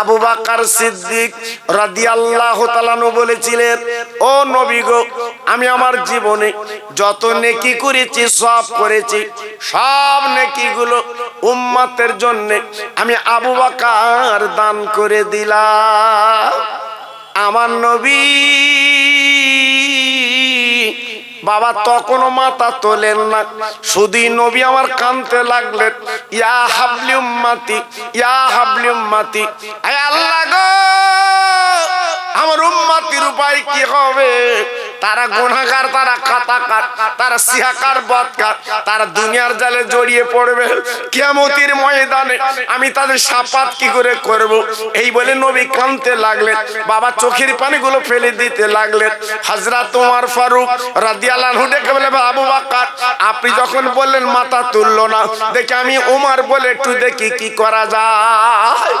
আবু বাকার সিদ্দিক রাদিয়াল্লাহু তাআলা বলেছিলেন, ও নবী গো, আমি আমার জীবনে যত নেকি করেছি, সব করেছি। সব নেকিগুলো উম্মতের জন্য আমি আবু বাকার দান করে দিলাম। আমার নবী বাবা তখনও মাথা তোলেন না। শুধুই নবী আমার কানতে লাগলেন, ইয়া হাবলি মাতি ইয়া হাবলি মাতি আয় আল্লাহ গো, আমার উম্মাতির উপায় কি হবে? তারা গুনাহগার তারা খাতাকার, তারা সিহাকার, বদকার, তারা দুনিয়ার জালে জড়িয়ে পড়বে। কিয়ামতির ময়দানে আমি তাদের সাপাত কি করে করব? এই বলে নবী কানতে লাগলেন, বাবা চোখের পানিগুলো ফেলে দিতে লাগলেন। হযরত ওমর ফারুক রাদিয়াল্লাহু ডেকে বলে আবু বকর আপনি যখন বললেন মাথা তুললো না, দেখে আমি ওমর বলে একটু দেখি কি করা যায়।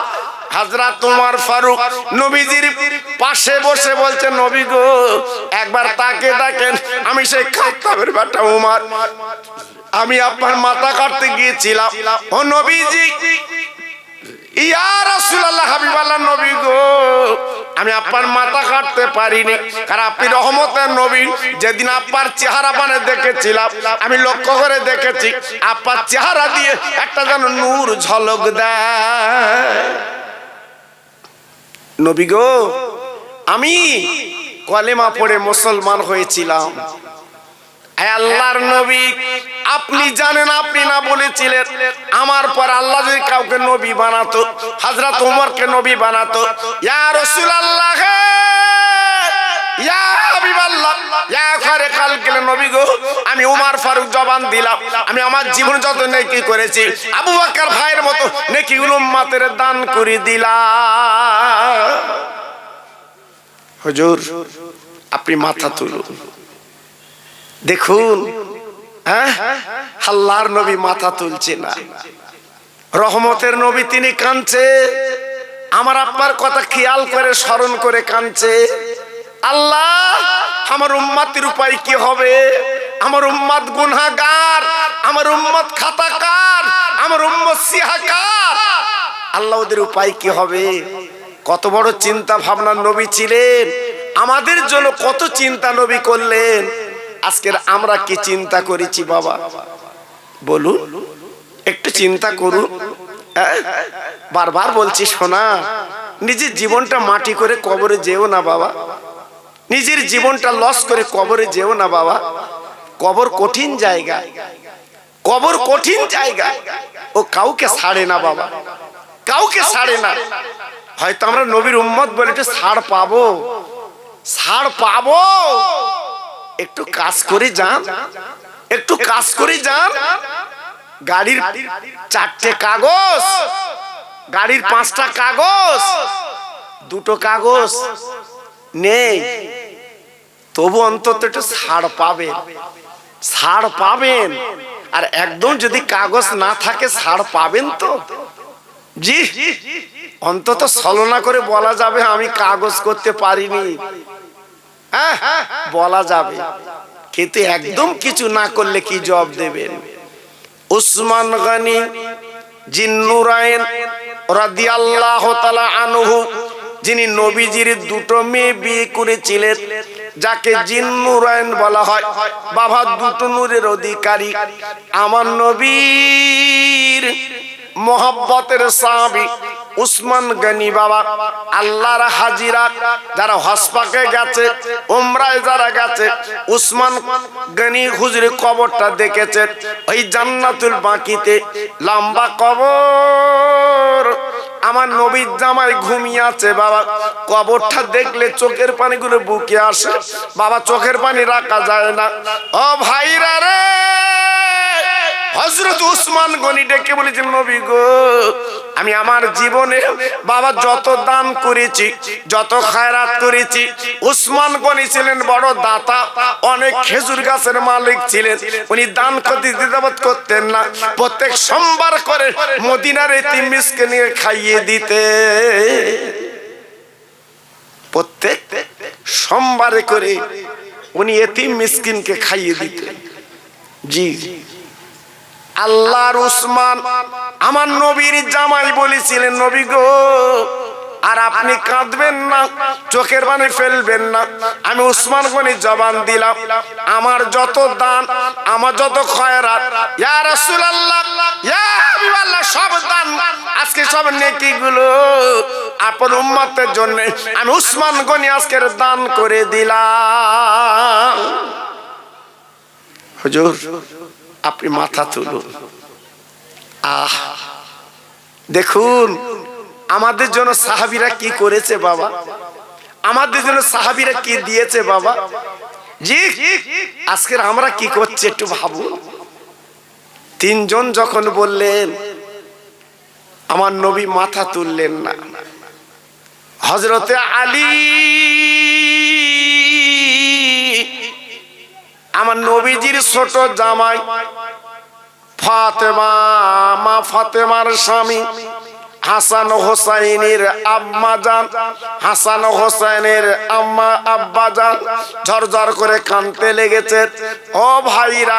হাজরাত তোমার ফারুক নবীজির পাশে বসে বলছে, নবী গো, একবার তাকে দেখেন আমি সেই খাত্তাবের বেটা উমার। আমি আপনার মাথা কাটতে গিয়েছিলাম। ও নবীজি, ইয়া রাসূলুল্লাহ, হাবিবাল্লাহ, নবী গো, আমি আপনার মাথা কাটতে পারিনি। কারণ আপনি রহমতের নবী। যেদিন আপনার চেহারা পানে দেখেছিলাম, আমি লক্ষ্য করে দেখেছি, আপনার চেহারা দিয়ে একটা যেন নূর ঝলক দেয়। নবী গো, আমি কলেমা পড়ে মুসলমান হয়েছিলাম। আল্লাহর নবী, আপনি জানেন, আপনি না বলেছিলেন, আমার পর আল্লাহ যদি কাউকে নবী বানাতো, হযরত ওমরকে নবী বানাতো, ইয়া রাসূলুল্লাহ হে ইয়া হাবিবাল্লাহ ইয়া খারে কালকের নবী গো, আমি উমার ফারুক জবান দিলাম। আমি আমার জীবন যত নেকি করেছি, আবু বকর ভাইয়ের মতো নেকি উম্মতের দান করে দিলাম। হুজুর, আপনি মাথা তুলুন। দেখুন হ্যাঁ? আল্লাহর নবী মাথা তুলছে না। রহমতের নবী তিনি কাঁদছে। আমার আব্বার কথা খেয়াল করে স্মরণ করে কাঁদছে। আল্লাহ আমার উম্মাতের উপায় কি হবে? আমার উম্মাদ গুনাহগার, আমার উম্মত খাতাকার, আমার উম্মত সিহাকার। আল্লাহ ওদের উপায় কি হবে? কত বড় চিন্তা ভাবনা নবী ছিলেন। আমাদের জন্য কত চিন্তা নবী করলেন। আজকের আমরা কি চিন্তা করেছি বাবা? বলুন, একটু চিন্তা করুন। হ্যাঁ? বারবার বলছি, শোনা, নিজের জীবনটা মাটি করে কবরে যেও না বাবা। নিজের জীবনটা লস করে কবরে যেও না বাবা। কবর কঠিন জায়গা। কবর কঠিন জায়গা। ও কাউকে ছাড়ে না বাবা। কাউকে ছাড়ে না। হয়তো আমরা নবীর উম্মত বলে একটু ছাড় পাবো। ছাড় পাবো। একটু কাজ করে যান। একটু কাজ করে যান। গাড়ির চারটে কাগজ। গাড়ির পাঁচটা কাগজ। দুটো কাগজ। নেই। তবু অন্তত একটু ছাড় পাবেন। ছাড় পাবেন। আর একদম যদি কাগজ না থাকে, ছাড় পাবেন তো? জি, অন্তত ছলনা করে বলা যাবে, আমি কাগজ করতে পারিনি। হ্যাঁ বলা যাবে। কিন্তু একদম কিছু না করলে কি জবাব দেবেন? উসমান গানি জিন্নুরায়ন রাদিয়াল্লাহু তাআলা আনহু, যিনি নবীজির দুটো মেয়ে বিয়ে করেছিলেন যাকে জিন নুরায়ন বলা হয় বাবা দুটো নূরের অধিকারী। আমার নবীর মোহাব্বতের সাহাবী উসমান গনি বাবা, আল্লাহর হাজিরা যারা হসপাকে গেছে, উমরায় যারা গেছে, উসমান গনি হুজুর কবরটা দেখেছে। ওই জান্নাতুল বাকিতে লম্বা কবর। আমার নবীর জামাই ঘুমিয়ে আছে বাবা। কবরটা দেখলে চোখের পানিগুলো বুকে আসে। বাবা, চোখের পানি রাখা যায় না। ও ভাইরা রে! হজরত উসমান গনি ডেকে বলেছেন, নবী গো, আমি আমার জীবনে বাবা যত দান করেছি, যত খায়রাত করেছি, উসমান গনি ছিলেন বড় দাতা, অনেক খেজুর গাছের মালিক ছিলেন, উনি দান করতে দ্বিধাবোধ করতেন না, প্রত্যেক সোমবার করে মদিনার এতিম মিসকে নিয়ে খাইয়ে দিতে। প্রত্যেক সোমবারে করে উনি এতিম মিসকিনকে খাইয়ে দিতেন। জি। আল্লাহর উসমান আমার নবীর জামাই বলেছিলেন, নবী গো, আর আপনি কাঁদবেন না, চোখের পানি ফেলবেন না। আমি উসমান গনি জবান দিলাম, আমার যত দান, আমার যত খয়রাত, ইয়া রাসূলুল্লাহ হাবিবাল্লাহ, সব দান, আজকে সব নেকি গুলো আপন উম্মতের জন্য আমি উসমান গনি আজকের দান করে দিলাম। হুজুর আপনি মাথা তুলুন। আহ, দেখুন, আমাদের জন্য সাহাবিরা কি করেছে বাবা? আমাদের জন্য সাহাবিরা কি দিয়েছে বাবা? জি, আজকের আমরা কি করছি একটু ভাবুন। তিনজন যখন বললেন, আমার নবী মাথা তুললেন না। হজরতে আলী আমার নবীজির ছোট জামাই ফাতেমা, মা ফাতেমার স্বামী, হাসান হোসাইনের আম্মা যান হাসান হোসাইনের আম্মা, আব্বা যান ঝরঝর করে কানতে লেগেছে। ও ভাইরা,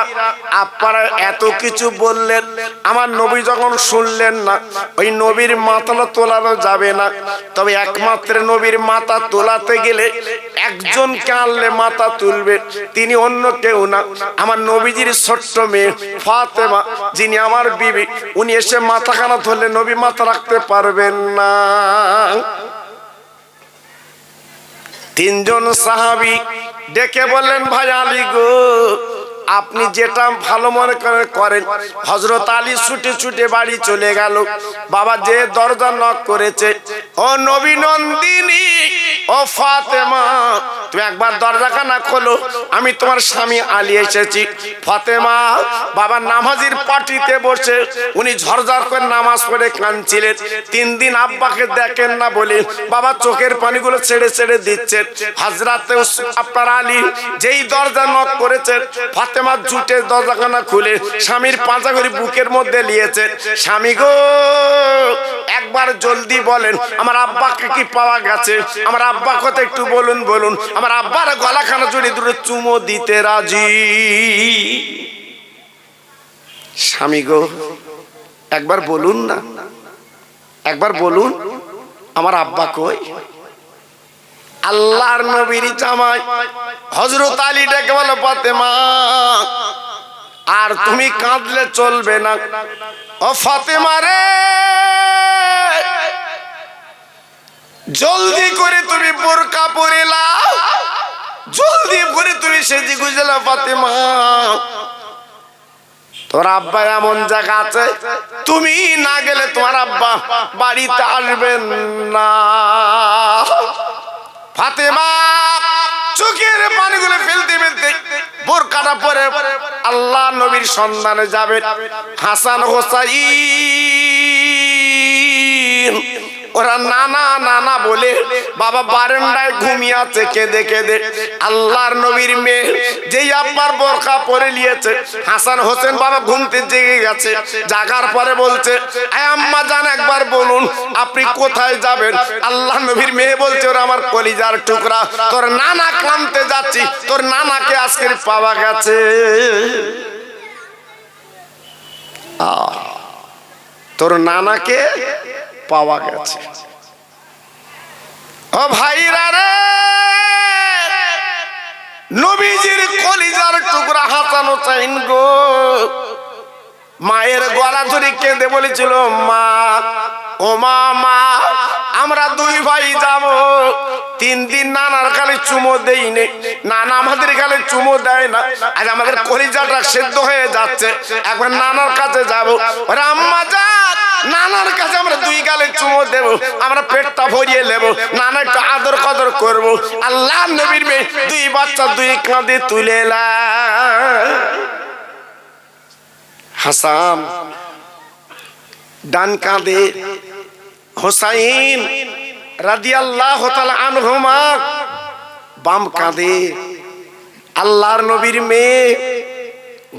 আপনারা এত কিছু বললেন, আমার নবী যখন শুনলেন না, ওই নবীর মাথাটা তোলানো যাবে না। তবে একমাত্র নবীর মাথা তোলাতে গেলে একজন কানলে মাথা তুলবে, তিনি অন্য কেউ না। আমার নবীজির ছোট্ট মেয়ে ফাতেমা, যিনি আমার বিবি, উনি এসে মাথা খানা ধরলে নবী মাথা রাখতে পারবেন না। তিনজন সাহাবি ডেকে বললেন, ভাই আলী গো আপনি যেটা ভালো মনে করে করেন। হজরত আলী ছুটে ছুটে বাড়ি চলে গেল। বাবা যে দরজা নক করেছে, ও নবী নন্দিনী, ও ফাতেমা, তুমি একবার দরজাখানা খোলো। আমি তোমার স্বামী আলী এসেছি। ফাতেমা, বাবা নামাজির পাটিতে বসে, উনি ঝরঝর করে নামাজ পড়ে কাঁদছিলেন। তিন দিন আব্বাকে দেখেন না বলে, বাবা চোখের পানিগুলো ছেড়ে ছেড়ে দিচ্ছেন। হাজরাতে আপনার আলী যেই দরজা নক করেছেন ফাতেমা জুটের দরজাখানা খুলে স্বামীর পাঁচা করে বুকের মধ্যে নিয়েছে। স্বামী গো, একবার জলদি বলেন, আমার আব্বাকে কি পাওয়া গেছে? আমার আব্বা কথা একটু বলুন বলুন। আমার আব্বার গলাখানা জুড়ে দুটো চুমো দিতে রাজি। স্বামী গো, একবার বলুন না, একবার বলুন, আমার আব্বা কই? আল্লাহর নবীর জামাই। হজরত আলী ডেকে বলো ফাতেমা? আর তুমি কাঁদলে চলবে না। ও ফাতেমা রে! জলদি করে তুমি বোরকা পরে লাও জলদি করে তুমি সেজি গুজলা ফাতেমা। তোর আব্বা এমন জায়গা আছে, তুমি না গেলে তোমার আব্বা বাড়িতে আসবেন না। ফাতেমা চোখের পানিগুলো ফেলতে ফেলতে বোরকাটা পরে আল্লাহ নবীর সন্ধানে যাবে। হাসান হোসাইন। ওরা নানা নানা বলে, বাবা, বারান্দায় ঘুমিয়ে আছে, কেঁদে কেঁদে। আল্লাহর নবীর মেয়ে যেই আব্বার বোরকা পরে নিয়েছে। হাসান হোসেন বাবা ঘুমতে জেগে গেছে। জাগার পরে বলছে আম্মা জান একবার বলুন, আপনি কোথায় যাবেন? আল্লাহ নবীর মেয়ে বলছে, ওরা আমার কলিজার টুকরা। তোর নানা কামতে যাচ্ছি, তোর নানাকে আজকের পাওয়া গেছে। তোর নানাকে? পাওয়া গেছে। ও ভাইরা রে! নবীজির কলিজার টুকরা হাতানো চাইন গো। মায়ের গলা ধরে কেঁদে বলেছিল, মা, ও মা মা। আমরা দুই ভাই যাব। তিন দিন নানার কালে চুমো দেই নে। নানা আমাদের কালে চুমো দেয় না। আজ আমাদের কলিজাটা সেদ্ধ হয়ে যাচ্ছে। একবার নানার কাছে যাব। ওরে আম্মা যা, নানার কাছে আমরা দুই গালে চুমো দেব। আমরা পেটটা ভরিয়ে নেব। নানা একটু আদর কদর করব। আল্লাহ নবীর মেয়ে, দুই বাচ্চা দুই কাঁধে তুলে হাসান, ডান কাঁধে হোসাইন রাদিয়াল্লাহ আনহুমা বাম কাঁধে আল্লাহর নবীর মেয়ে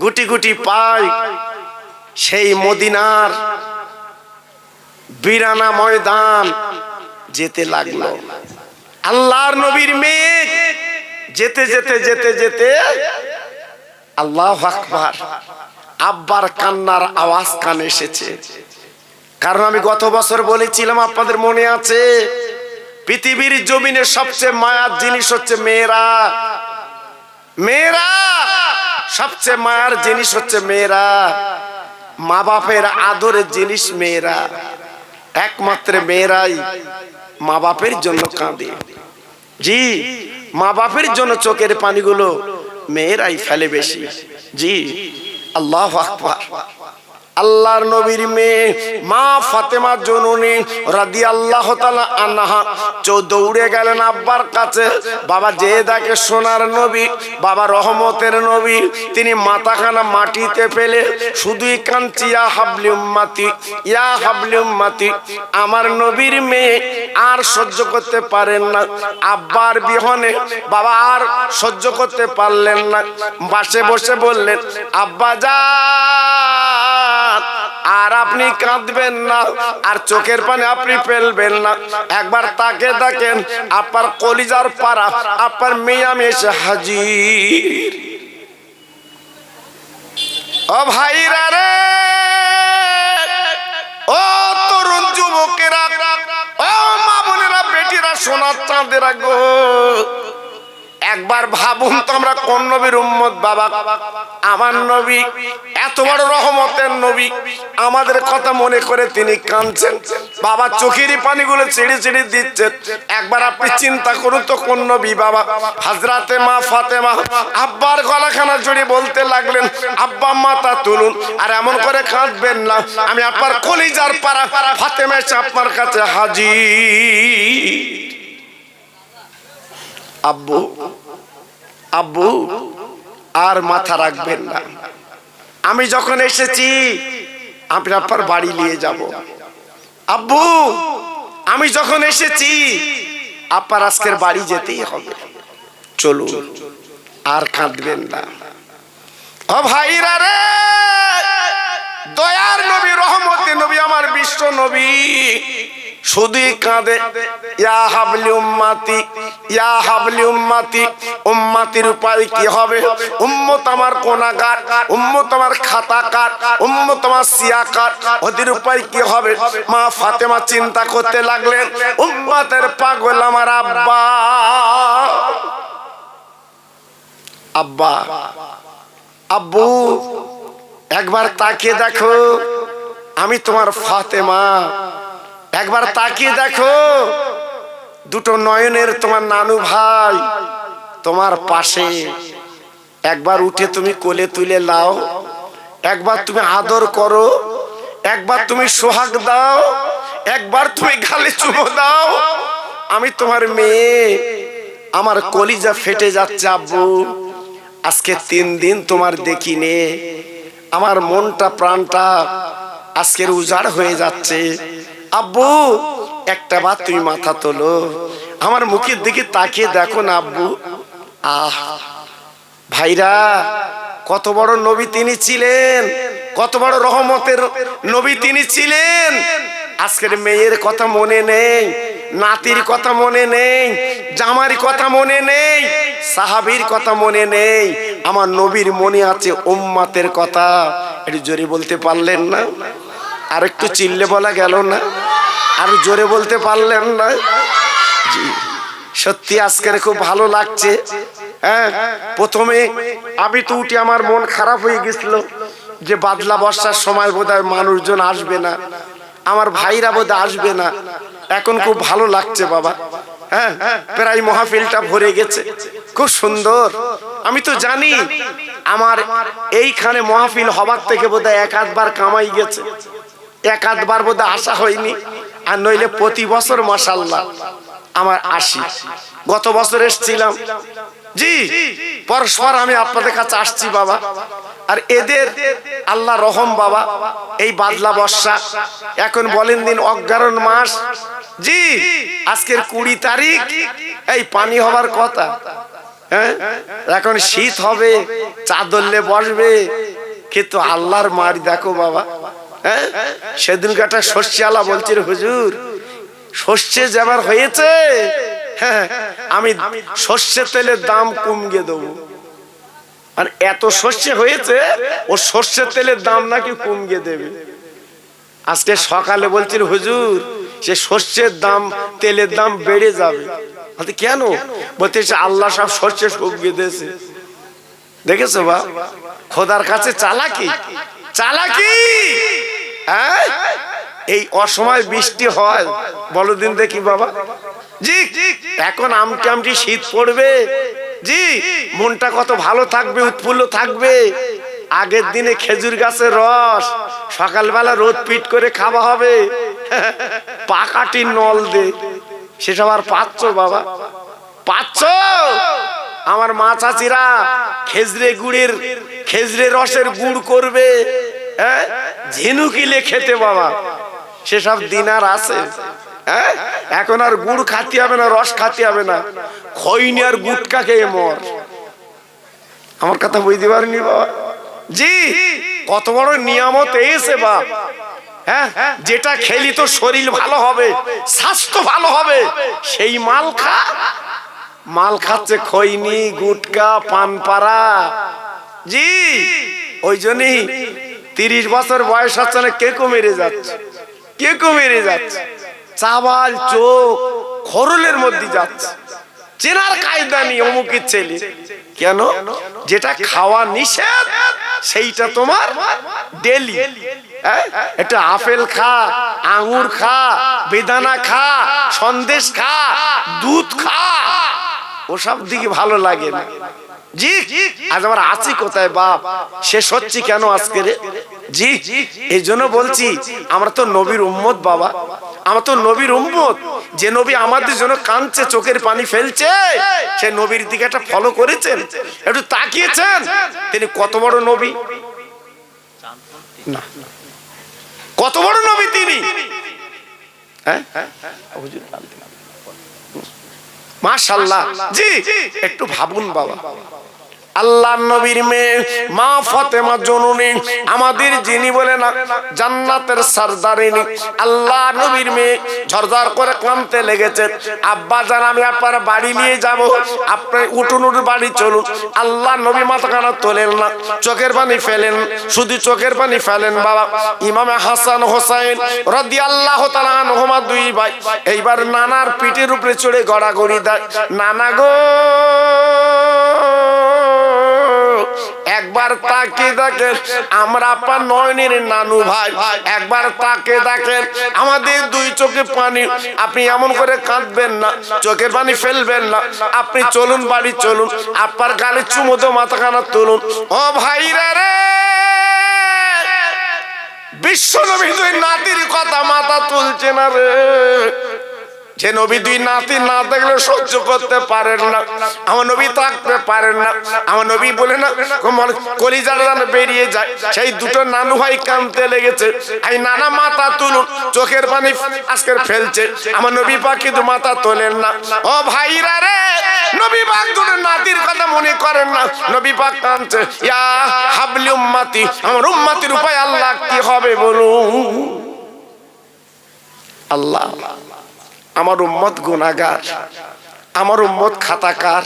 গুটি গুটি পায় সেই মদিনার বিরানা ময়দান যেতে লাগল। আল্লাহর নবীর মেয়ে যেতে যেতে যেতে যেতে আল্লাহ আকবার আব্বার কান্নার আওয়াজ কানে এসেছে। কারণ আমি গত বছর বলেছিলাম, আপনাদের মনে আছে? পৃথিবীর জমিনে সবচেয়ে মায়ার জিনিস হচ্ছে মেয়েরা। মেয়েরা! সবচেয়ে মায়ার জিনিস হচ্ছে মেয়েরা। মা বাপের আদরের জিনিস মেয়েরা। একমাত্র মেয়েরাই মা বাপের জন্য কাঁদে। জি মা বাপের জন্য চোখের পানিগুলো মেয়েরাই ফেলে বেশি। জি, আল্লাহ আকবার। আল্লাহর নবীর মেয়ে, মা ফাতেমা জননী রাদি আল্লাহ তালা আনাহা। চৌ দৌড়ে গেলেন আব্বার কাছে। বাবা যে দেখে সোনার নবী, বাবা রহমতের নবী, তিনি মাথাখানা মাটিতে পেলে শুধুই কাঞ্চি ইয়া হাবলি উম্মাতি, ইয়া হাবলি উম্মাতি, আমার নবীর মেয়ে আর সহ্য করতে পারেন না। আব্বার বিহনে বাবা আর সহ্য করতে পারলেন না। বাসে বসে বললেন, আব্বা যা আর আপনি কাঁদবেন না, আর চোখের পানি আপনি ফেলবেন না। একবার তাকে দেখেন, আপনার কলিজার পাড়া, আপনার মেয়ামি এসে হাজির। ও ভাইরা রে, ও তরুণ যুবকেরা, ও মা বোনেরা, বেটিরা সোনার চাঁদেরা গো একবার ভাবুন তো আমরা কোন নবীর উম্মত, বাবা? আমার নবী, এত বড় রহমতের নবী। আমাদের কথা মনে করে তিনি কাঁদছেন। বাবা চোখেরই পানিগুলো ছেড়ে ছেড়ে দিচ্ছেন একবার আপনি চিন্তা করুন তো কোন নবী, বাবা? হাজরাতে মা ফাতেমা আব্বার গলাখানা জুড়ে বলতে লাগলেন, আব্বা মাতা তুলুন। আর এমন করে কাঁদবেন না। আমি আপনার কলিজার পাড়া ফাতেমা এসে আপনার কাছে হাজির। আব্বু আব্বু, আর মাথা রাখবেন না। আমি যখন এসেছি, আমি আপনার বাড়ি নিয়ে যাব। আব্বু, আমি যখন এসেছি, আপনার আজকের বাড়ি যেতেই হবে। চলুন, আর কাঁদবেন না। ও ভাইরা রে, দয়ার নবী রহমতে নবী, আমার বিশ্ব নবী। শুধুই কাঁদে ইয়া হাবলি উম্মাতি, ইয়া হাবলি উম্মাতি উম্মাতির উপায় কি হবে? উম্মত আমার কোনাগার উম্মত আমার খাতাকার, উম্মত আমার সিয়াকার ওদের উপায় কি হবে? মা ফাতেমা চিন্তা করতে লাগলেন, উম্মাতের পাগল আমার আব্বা। আব্বা, আব্বু, একবার তাকিয়ে দেখো, আমি তোমার ফাতেমা। একবার তাকিয়ে দেখো। দুটো নয়নের তোমার নানু ভাই তোমার পাশে। একবার উঠে তুমি কোলে তুলে লাও। একবার তুমি আদর করো। একবার তুমি সোহাগ দাও। একবার তুমি গালে চুমো দাও। আমি তোমার মেয়ে। আমার কলিজা ফেটে যাচ্ছে আব্বু। আজকে তিন দিন তোমার দেখি নে আমার মনটা প্রাণটা আজকের উজাড় হয়ে যাচ্ছে। আব্বু, একটা বার তুমি মাথা তোলো। আমার মুখের দিকে তাকিয়ে দেখো না আব্বু। আহ, ভাইরা, কত বড় নবী তিনি ছিলেন। কত বড় রহমতের নবী তিনি ছিলেন। আজকের মেয়ের কথা মনে নেই, নাতির কথা মনে নেই জামার কথা মনে নেই, সাহাবির কথা মনে নেই। আমার নবীর মনে আছে উম্মাতের কথা। একটু জোরে বলতে পারলেন না? আর একটু চিল্লে বলা গেল না। আর জোরে বলতে পারলেন না। জি। সত্যি আজকের খুব ভালো লাগছে। হ্যাঁ? প্রথমে আমি তো উঠে আমার মন খারাপ হয়ে গেছিল যে বাদলা বর্ষার সময় বোধহয় মানুষজন আসবে না। আমার ভাইরা বোধহয় আসবে না। এখন খুব ভালো লাগছে বাবা। হ্যাঁ? প্রায় মহাফিলটা ভরে গেছে। খুব সুন্দর। আমি তো জানি। আমার এইখানে মহাফিল হবার থেকে বোধহয় এক আধবার কামাই গেছে। এক আধবার বোধহয় আসা হয়নি। আর নইলে প্রতি বছর মাসাল্লাহ আমার আসি। গত বছর এসছিলাম। জি, পরস্পর আমি আপনাদের কাছে আসছি, বাবা। আর এদের আল্লাহ রহম, বাবা, এই বাদলা বর্ষা। এখন বলেন দিন অজ্ঞারণ মাস। জি, আজকের কুড়ি তারিখ। এই পানি হবার কথা। হ্যাঁ? এখন শীত হবে চাদরলে বসবে। কিন্তু আল্লাহর মারি দেখো, বাবা। হ্যাঁ? সেদিনকে একটা শস্যালা বলছিল, হুজুর শস্যে যেবার হয়েছে হ্যাঁ আমি শস্যে তেলের দাম কমিয়ে দেবো। আর এত শস্যে হয়েছে, ও সর্ষের তেলের দাম নাকি কমিয়ে দেবে। আজকে সকালে বলছিল, হুজুর, সে শস্যের দাম, তেলের দাম বেড়ে যাবে। কেন? বলতে আল্লাহ সব শস্যের সুখ দিয়েছে। দেখেছ বা? খোদার কাছে চালাকি? চালাকি? হ্যাঁ এই অসময় বৃষ্টি হয়, বলো দিন দেখি বাবা। জি, এখন আমটি আমটি শীত পড়বে। জি, মনটা কত ভালো থাকবে, উৎফুল্ল থাকবে। আগের দিনে খেজুর গাছের রস, সকালবেলা রোদ পিট করে খাওয়া হবে। পাকাটি নল দে। সেসব আর পাচ্ছ বাবা। পাচ্ছ? আমার মা চাচিরা খেজরে গুড়ের, খেজরে রসের গুড় করবে। হ্যাঁ? ঝিনুকিলে খেতে বাবা। সেসব দিন আর আছে। হ্যাঁ? এখন আর গুড় খাতে হবে না, রস খাতে হবে না। খৈনি আর গুটকা খেয়ে মর। আমার কথা বুঝতে পারিনি বাবা। জি, কত বড় নিয়ামত এসে বাপ হ্যাঁ? যেটা খেলি তো শরীর ভালো হবে, স্বাস্থ্য ভালো হবে, সেই মাল খা। মাল খাচ্ছে খৈনি গুটকা, পানপাড়া। জি, ওই জন্যই তিরিশ বছর বয়স হচ্ছে না, কে মেরে যাচ্ছে? কে মেরে যাচ্ছে? চাবাল চোখ খরলের মধ্যে যাচ্ছে। চেনার কায়দা নেই অমুকের ছেলে। কেন? যেটা খাওয়া নিষেধ, সেইটা তোমার ডেলি। এটা আপেল খা, আঙুর খা, বেদানা খা, সন্দেশ খা, দুধ খা। ওসব দিকে ভালো লাগে না। জি আজ আমার আছি কোথায় বাপ? শেষ হচ্ছি কেন আজকে রে? জি এই জন্য বলছি আমরা তো নবীর উম্মত বাবা। আমরা তো নবীর উম্মত। যে নবী আমাদের জন্য কাঁদছে চোখের পানি ফেলছে। সে নবীর দিকে একটা ফলো করেছেন। একটু তাকিয়েছেন। তিনি কত বড় নবী? না। কত বড় নবী তিনি? হ্যাঁ? মাশাল্লাহ জি একটু ভাবুন বাবা। আল্লাহ নবীর মেয়ে, মা ফতেমা জননী, আমাদের যিনি বলেন জান্নাতের সরদারিনী, আল্লাহ নবীর মেয়ে ঝরঝর করে কানতে লেগেছে। আব্বা জান, আমি আপনার বাড়ি নিয়ে যাব। আপনি উঠুন বাড়ি চলুন। আল্লাহ নবী মাথা কানা তোলেন না। চোখের পানি ফেলেন, শুধু চোখের পানি ফেলেন বাবা। ইমামে হাসান হোসাইন রদি আল্লাহ তালা দুই ভাই। এইবার নানার পিঠের উপরে চড়ে গড়াগড়ি দেয়। নানা গো! একবার তাকে দেখেন, আমরা নয়নের নানু ভাই। একবার তাকে দেখেন, আমাদের দুই চোখে পানি। আপনি এমন করে কাঁদবেন না চোখের পানি ফেলবেন না। আপনি চলুন, বাড়ি চলুন আপনার গালে চুমতো মাথাখানা তুলুন। ও ভাইরা রে! বিশ্ব নবী দুই নাতির কথা মাথা তুলছে না রে। যে নবী দুই নাতি না দেখলে সহ্য করতে পারেন না। আমার নবী থাকতে পারেন না। আমার নবী বলে না কলিজার বেরিয়ে যায়। সেই দুটো নানু ভাই কানতে লেগেছে। এই নানা মাথা তুলুন, চোখের পানি আজকের ফেলছে। আমার নবী পাক কিন্তু মাথা তোলেন না। ও ভাইরা রে, নবী পাক দুটো নাতির কথা মনে করেন না। নবী পাক কানছে, ইয়া হাবলি উম্মাতি, আমার উম্মাতির উপায় আল্লাহ কি হবে বলুন? আল্লাহ। আমার উম্মত গুনাগার আমার উম্মত খাতাকার,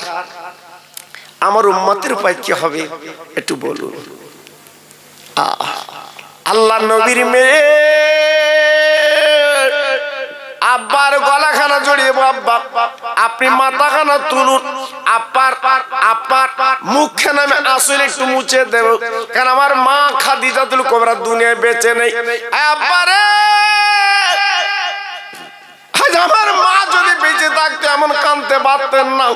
আমার উম্মতের উপায় কি হবে একটু বলুন। আল্লাহ নবীর মেয়ে, আব্বার গলাখানা জড়িয়ে আব্বা, আপনি মাথাখানা তুলুন আপার আপার মুখখানা আমি আসলে একটু মুছে দেব, কারণ আমার মা খাদিজাতুল কোবরা দুনিয়ায় বেঁচে নেই। আব্বারে আজ আমার মা যদি বেঁচে থাকতো, এমন কানতে পারতেন না।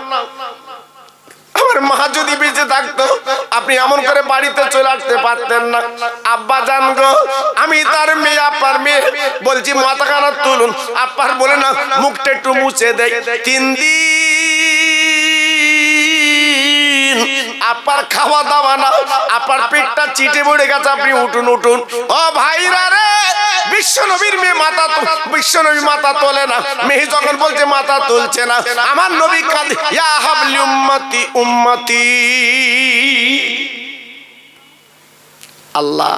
আমার মা যদি বেঁচে থাকতো, আপনি এমন করে বাড়িতে চলে আসতে পারতেন না। আব্বা জান গো, আমি তার মেয়ে আপার মেয়ে। বলছি, মাথা কানা তুলুন। আব্বার বলে, না, মুখটা একটু মুছে দেয় তিন আপার খাওয়া দাওয়া না আপার পেটটা চিটে পড়ে গেছে, আপনি উঠুন উঠুন। ও ভাইরা রে বিশ্ব নবীর মেয়ে মাথা বিশ্ব নবী মাথা তোলে না। মেয়ে যখন বলছে, মাথা তুলছে না। আমার নবী কাঁদে উম্মতি উম্মতি। আল্লাহ,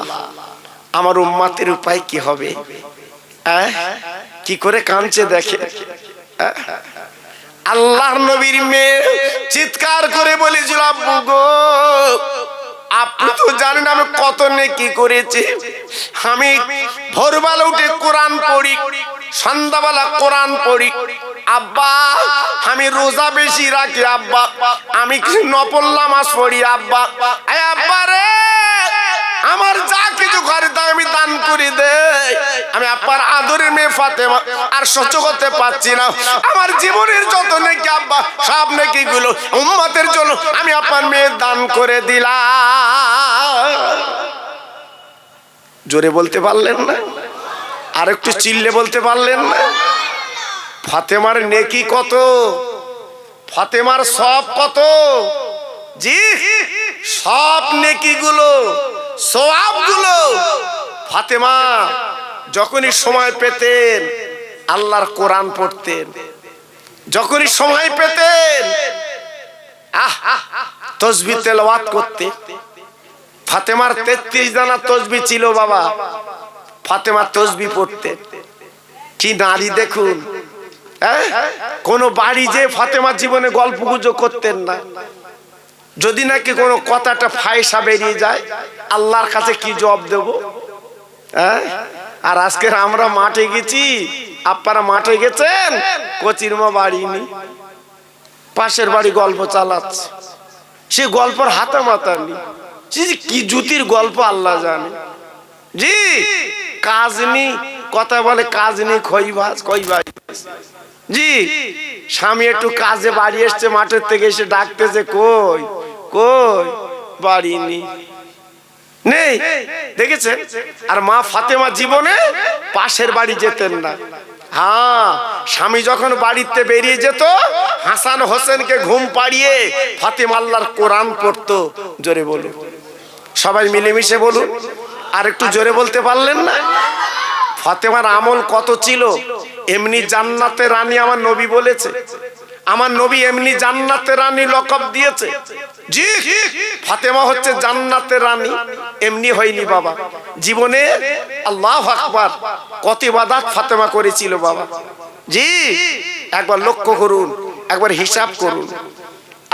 আমার উম্মাতের উপায় কি হবে? কি করে কাঁদছে দেখে? আহ? আল্লাহর নবীর মেয়ে চিৎকার করে বলেছিল আব্বু গো আপনি তো জানেন আমি কত নেকি করেছি। আমি ভোরবেলা উঠে কোরআন পড়ি সন্ধ্যাবেলা কোরআন পড়ি। আব্বা আমি রোজা বেশি রাখি আব্বা। আমি কি নফল নামাজ পড়ি আব্বা। আব্বা। রে! আমার যা কিছু ঘরে তা আমি দান করে দে আমি আব্বার আদরের মেয়ে ফাতেমা, আর সহ্য করতে পারছি না। আমার জীবনের যত নাকি আব্বা, সব নাকি গুলো উম্মতের জন্য আমি আপনার মেয়ে দান করে দিলাম। জোরে বলতে পারলেন না? আর একটু চিল্লে বলতে পারলেন না? ফাতেমার নেকি কত? ফাতেমার সব কত? জি, সব নেকি ফাতেমা, যখনই সময় পেতেন, আল্লাহর কোরআন পড়তেন। যখনই সময় পেতেন, আহ, তসবি তেলাওয়াত করতে ফাতেমার তেত্রিশ দানা তসবি ছিল বাবা। ফাতেমা তসবি পড়তে কি নারী দেখুন হ্যাঁ? কোন বাড়ি যে ফাতেমার জীবনে গল্প গুজো করতেন না। যদি নাকি কোনো কথাটা ফায়সা বেরিয়ে যায়, আল্লাহর কাছে কি জবাব দেব? হ্যাঁ? আর আজকে আমরা মাঠে গেছি। আপনারা মাঠে গেছেন? কচির মা বাড়ি নি। পাশের বাড়ি গল্প চালাচ্ছে। সে গল্পর হাতা মাতা যে কি জুতির গল্প আল্লাহ জানে। জি, কাজ নেই কথা বলে কাজ নেই খই ভাজ খই ভাজ। জি, স্বামী একটু কাজে বাড়ি এসছে, মাঠের থেকে এসে ডাকতেছে, কই? কই? বাড়ি নেই। নেই দেখেছে আর মা ফাতেমা জীবনে পাশের বাড়ি যেতেন না। হ্যাঁ স্বামী যখন বাড়িতে বেরিয়ে যেত, হাসান হোসেনকে ঘুম পাড়িয়ে ফাতেমা আল্লাহর কোরআন পড়তো। জোরে বলুন। সবাই মিলেমিশে বলুন। আর একটু জোরে বলতে পারলেন না? ফাতেমার আমল কত ছিল? এমনি জান্নাতে রানী আমার নবী বলেছে। আমার নবী এমনি জান্নাতে রানী লকব দিয়েছে। জি, ফাতেমা হচ্ছে জান্নাতে রানী, এমনি হয়নি বাবা। জীবনে আল্লাহ আকবার কত ইবাদত ফাতেমা করেছিল বাবা। জি, একবার লক্ষ্য করুন, একবার হিসাব করুন।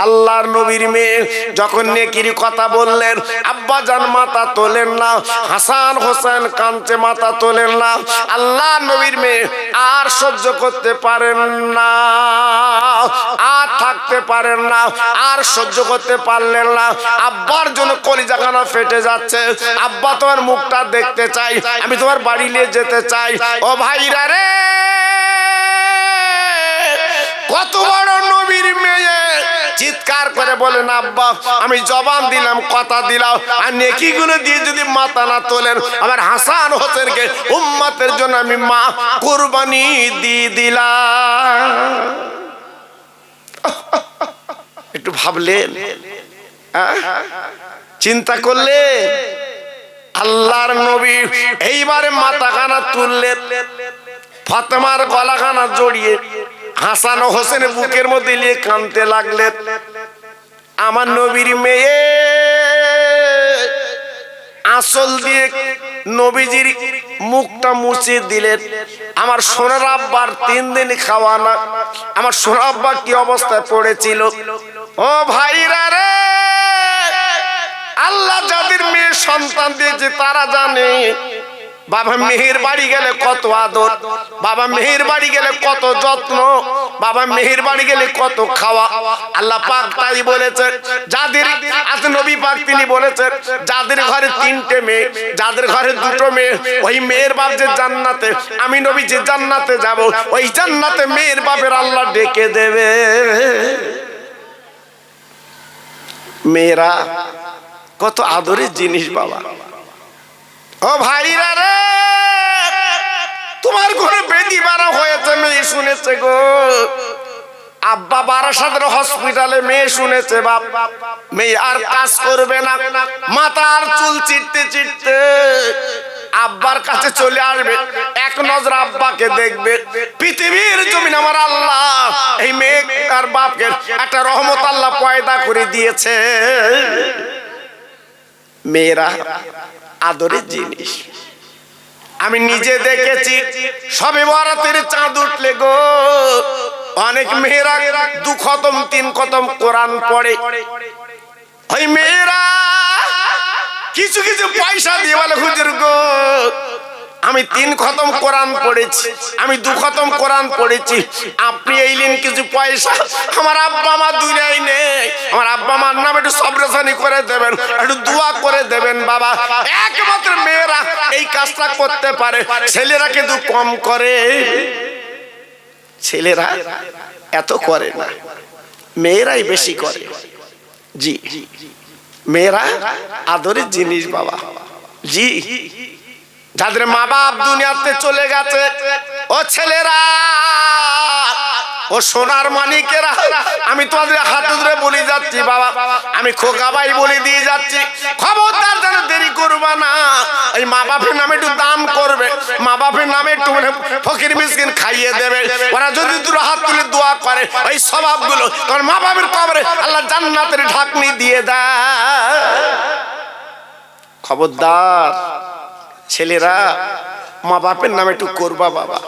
আল্লাহর নবীর মেয়ে যখন নেকির কথা বললেন, আব্বা জান, মাথা তোলেন না। হাসান হোসেন কাঞ্চে মাথা তোলেন না। আল্লাহ নবীর মেয়ে আর সহ্য করতে পারেন না। আর থাকতে পারেন না। আর সহ্য করতে পারলেন না। আব্বার জন্য কলিজাখানা ফেটে যাচ্ছে। আব্বা তোমার মুখটা দেখতে চাই। আমি তোমার বাড়ি নিয়ে যেতে চাই। ও ভাইরা রে! কত বড় নবীর মেয়ে। চিৎকার করে বলেন, আব্বা, আমি জবান দিলাম, কথা দিলাম। আর নেকি গুলো দিয়ে যদি মাথা না তোলেন আমার হাসান হোসেনকে উম্মাতের জন্য আমি মা কুরবানি দিয়ে দিলাম। একটু ভাবলেন? চিন্তা করলে আল্লাহর নবী এইবারে মাথা খানা তুললেন, ফাতেমার গলাখানা জড়িয়ে হাসান ও হোসেনের বুকের মধ্যে নিয়ে কানতে লাগলেন আমার নবীর মেয়ে আসল দিয়ে নবীজির মুখটা মুছে দিলেন। আমার সোনার আব্বার তিন দিন খাওয়া না আমার সোনার আব্বা কি অবস্থায় পড়েছিল? ও ভাইরা রে, আল্লাহ যাদের মেয়ে সন্তান দিয়েছে তারা জানে বাবা মেহের বাড়ি গেলে কত আদর বাবা মেহের বাড়ি গেলে কত যত্ন বাবা মেহের বাড়ি গেলে কত খাওয়া। আল্লাহ পাক তাই বলেছে যাদের আজ নবী পাক তিনি বলেছেন যাদের ঘরে তিনটে মেয়ে যাদের ঘরে দুটো মেয়ে ওই মেয়ের বাপ যে জান্নাতে আমি নবী যে জান্নাতে যাব ওই জান্নাতে মেয়ের বাপের আল্লাহ ডেকে দেবে। মেয়েরা কত আদরের জিনিস বাবা। ও ভাইরা রে, তোমার ঘরে বেদি বাড়া হয়েছে, মেয়ে শুনেছে গো। আব্বা বারাসাদের হসপিটালে মেয়ে শুনেছে বাপ। মেয়ে আর কাজ করবে না মাথার চুল চিটতে চিটতে আব্বার কাছে চলে আসবে, এক নজর আব্বাকে দেখবে। পৃথিবীর জমিন আমার আল্লাহ, এই মেয়ে আর বাপকে একটা রহমত আল্লাহ পয়দা করে দিয়েছে। মেয়েরা আদরের জিনিস। আমি নিজে দেখেছি সবে বরাতের চাঁদ উঠলে গো। অনেক মেয়েরা দু খতম তিন খতম কোরআন পড়ে। ওই মেয়েরা কিছু কিছু পয়সা দিয়ে বলে হুজুর গো আমি তিন খতম কোরআন পড়েছি, আমি দু খতম কোরআন পড়েছি। আপনি এইলেন কিছু পয়সা আমার আব্বা আমার দুনিয়ায় নেই। আমার আব্বা আমার নাম একটু সবরেশানি করে দেবেন, একটু দোয়া করে দেবেন, বাবা। একমাত্র মেয়েরা এই কাজটা করতে পারে, ছেলেরা কিন্তু কম করে। ছেলেরা এত করে না, মেয়েরাই বেশি করে। জি। মেয়েরা আদরের জিনিস, বাবা। জি যাদের মা বাপ দুনিয়াতে চলে গেছে, ও ছেলেরা, ও সোনার মানিকেরা, আমি তোমাদের হাত ধরে বলে যাচ্ছি, বাবা। আমি খোকাবাই বলে দিয়ে যাচ্ছি, খবরদার যেন দেরি করবা না। এই মা বাপের নামে একটু দাম করবে মা বাপের নামে একটু মানে ফকির মিসকিন খাইয়ে দেবে। ওরা যদি দুটো হাত তুলে দোয়া করে, ওই স্বভাবগুলো তোমার মা বাপের কবরে আল্লাহ জান্নাতের ঢাকনি দিয়ে দেয়। খবরদার। ছেলেরা মা বাপের নামে একটু করবা বাবা।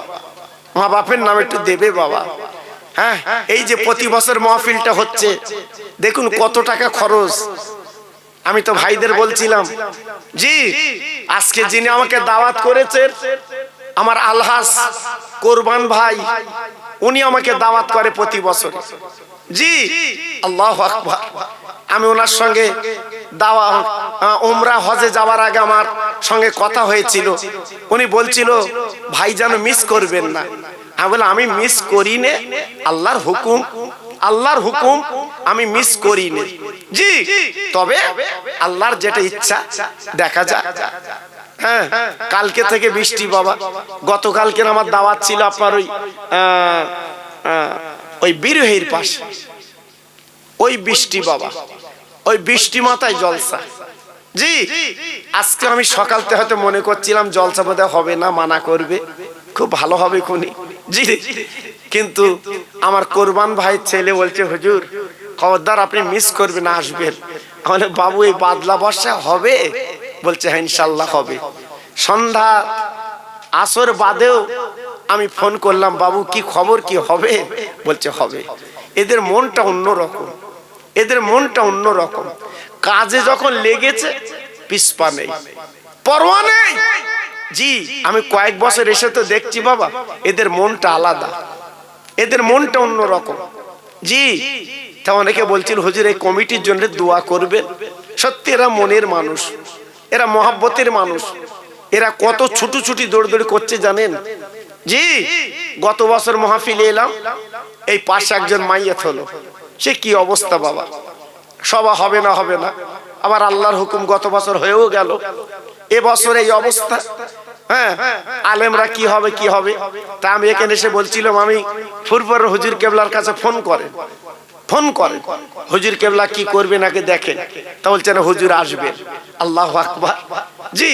মা বাপের নামে একটু দেবে বাবা। হ্যাঁ এই যে প্রতি বছর মহফিলটা হচ্ছে, দেখুন কত টাকা খরচ। আমি তো ভাইদের বলছিলাম, জি, আজকে যিনি আমাকে দাওয়াত করেছেন আমার আলহাস কোরবান ভাই, উনি আমাকে দাওয়াত করে প্রতি বছর। জি আল্লাহ আমি ওনার সঙ্গে দাওয়া উমরা হজে যাওয়ার আগে আমার সঙ্গে কথা হয়েছিল। উনি বলছিল ভাই যেন মিস করবেন না। আমি বলে আমি মিস করি নে আল্লাহর হুকুম আল্লাহর হুকুম আমি মিস করি নে। জি তবে আল্লাহর যেটা ইচ্ছা দেখা যাক। হ্যাঁ কালকে থেকে বৃষ্টি বাবা। গতকালকে আমার দাওয়াত ছিল আপনার ওই আহ, ওই বিরহের পাশে, ওই বৃষ্টি বাবা, ওই বৃষ্টি মাথায় জলসা। জি, আজকে আমি সকালতে হয়তো মনে করছিলাম জলসা বোধহয় হবে না, মানা করবে। খুব ভালো হবে খুনি। জি, কিন্তু আমার কোরবান ভাই ছেলে বলছে, হুজুর, খবরদার, আপনি মিস করবেন, আসবেন। আমাদের বাবু, এই বাদলা বর্ষা হবে? বলছে হ্যাঁ ইনশাল্লাহ হবে। সন্ধ্যা, আসর বাদেও আমি ফোন করলাম, বাবু, কি খবর, কি হবে? বলছে, হবে। এদের মনটা অন্য রকম এদের মনটা অন্য রকম কাজে যখন লেগেছে, পিসপা নেই। পরোয়া নেই? জি, আমি কয়েক বছর এসে তো দেখছি, বাবা, এদের মনটা আলাদা। এদের মনটা অন্য রকম জি, তা অনেকে বলছিল, হুজুর, এই কমিটির জন্য দোয়া করবে সত্যি, এরা মনের মানুষ। এরা মহাব্বতের মানুষ। এরা কত ছুটু ছুটি দৌড়দৌড়ি করছে, জানেন? জি, গত বছর মহাফিলে এলাম, এই পাশে একজন মাইয়াত হলো সে কি অবস্থা বাবা? সবা হবে না হবে না। আবার আল্লাহর হুকুম গত বছর হয়েও গেল। এ বছর এই অবস্থা হ্যাঁ আলেমরা কি হবে কি হবে? তা আমি এখানে এসে বলছিলাম, আমি ফুরপুর হুজুর কেবলার কাছে ফোন করে ফোন করে হুজুর কেবলা কি করবে নাকি দেখেন। তা বলছেন, হুজুর আসবেন আল্লাহ আকবার। জি,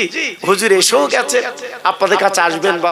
হুজুর এসেও গেছে। আপনাদের কাছে আসবেন বা